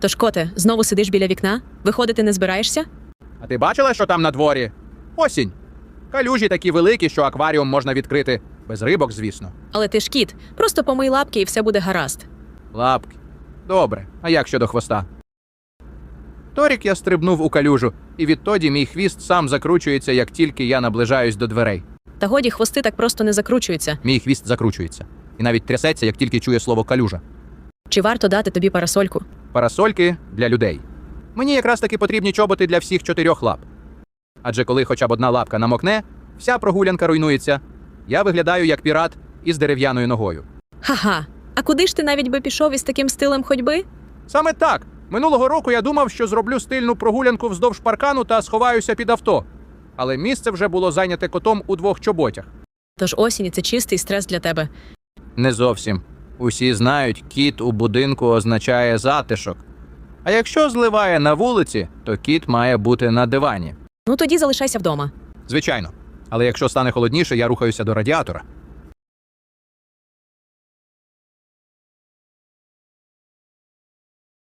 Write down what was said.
Тож, коте, знову сидиш біля вікна? Виходити не збираєшся? А ти бачила, що там на дворі? Осінь. Калюжі такі великі, що акваріум можна відкрити. Без рибок, звісно. Але ти ж кіт, просто помий лапки і все буде гаразд. Лапки. Добре. А як щодо хвоста? Торік я стрибнув у калюжу, і відтоді мій хвіст сам закручується, як тільки я наближаюсь до дверей. Та годі хвости так просто не закручуються. Мій хвіст закручується. І навіть трясеться, як тільки чує слово калюжа. Чи варто дати тобі парасольку? Парасольки для людей. Мені якраз таки потрібні чоботи для всіх чотирьох лап. Адже коли хоча б одна лапка намокне, вся прогулянка руйнується. Я виглядаю як пірат із дерев'яною ногою. Ха-ха. А куди ж ти навіть би пішов із таким стилем ходьби? Саме так. Минулого року я думав, що зроблю стильну прогулянку вздовж паркану та сховаюся під авто. Але місце вже було зайняте котом у двох чоботях. Тож осінь це чистий стрес для тебе. Не зовсім. Усі знають, кіт у будинку означає затишок. А якщо зливає на вулиці, то кіт має бути на дивані. Ну тоді залишайся вдома. Звичайно. Але якщо стане холодніше, я рухаюся до радіатора.